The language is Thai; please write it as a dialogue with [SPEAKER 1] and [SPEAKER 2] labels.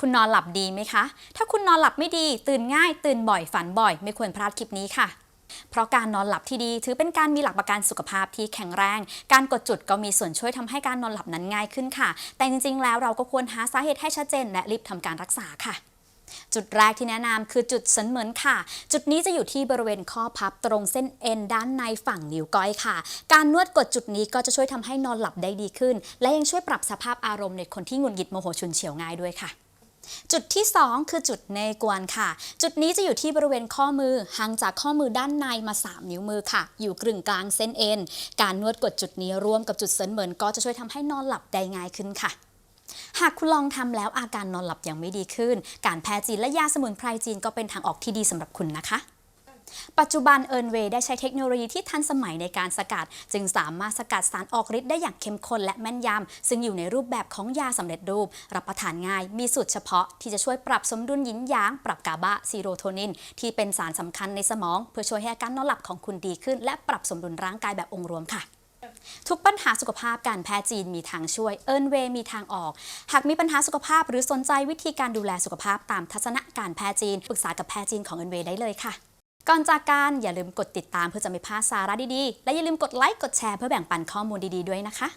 [SPEAKER 1] คุณนอนหลับดีไหมคะ ถ้าคุณนอนหลับไม่ดี ตื่นง่าย ตื่นบ่อย ฝันบ่อย ไม่ควรพลาดคลิปนี้ค่ะ เพราะการนอนหลับที่ดี ถือเป็นการมีหลักประกันสุขภาพที่แข็งแรง การกดจุดก็มีส่วนช่วยทำให้การนอนหลับนั้นง่ายขึ้นค่ะ แต่จริงๆ แล้วเราก็ควรหาสาเหตุให้ชัดเจน และรีบทำการรักษาค่ะจุดแรกที่แนะนำคือจุดสันเหมือนค่ะ จุดนี้จะอยู่ที่บริเวณข้อพับตรงเส้นเอ็นด้านในฝั่งนิ้วก้อยค่ะ การนวดกดจุดนี้ก็จะช่วยทำให้นอนหลับได้ดีขึ้น และยังช่วยปรับสภาพอารมณ์ในคนที่หงุดหงิดโมโหฉุนเฉียวง่ายด้วยค่ะ จุดที่ 2 คือจุดเนกวนค่ะ จุดนี้จะอยู่ที่บริเวณข้อมือห่างจากข้อมือด้านในมา 3 นิ้วมือค่ะ อยู่กึ่งกลางเส้นเอ็น การนวดกดจุดนี้ร่วมกับจุดเซินเหมินก็จะช่วยทำให้นอนหลับได้ง่ายขึ้นค่ะหากคุณลองทำแล้วอาการนอนหลับยังไม่ดีขึ้น การแพ้จีนและยาสมุนไพรจีนก็เป็นทางออกที่ดีสำหรับคุณนะคะ ปัจจุบันเอิร์นเวย์ได้ใช้เทคโนโลยีที่ทันสมัยในการสกัด จึงสามารถสกัดสารออกฤทธิ์ได้อย่างเข้มข้นและแม่นยำ ซึ่งอยู่ในรูปแบบของยาสำเร็จรูป รับประทานง่าย มีสูตรเฉพาะที่จะช่วยปรับสมดุลยินยาง ปรับกาบาซีโรโทนิน ที่เป็นสารสำคัญในสมอง เพื่อช่วยให้อาการนอนหลับของคุณดีขึ้น และปรับสมดุลร่างกายแบบองค์รวมค่ะทุกปัญหาสุขภาพการแพทย์จีนมีทางช่วย เอิร์นเวย์มีทางออก หากมีปัญหาสุขภาพหรือสนใจวิธีการดูแลสุขภาพตามทัศนะการแพทย์จีนปรึกษากับแพทย์จีนของเอิร์นเวย์ได้เลยค่ะ ก่อนจากการอย่าลืมกดติดตามเพื่อจะไม่พลาดสาระดีๆ และอย่าลืมกดไลค์กดแชร์เพื่อแบ่งปันข้อมูลดีๆด้วยนะคะ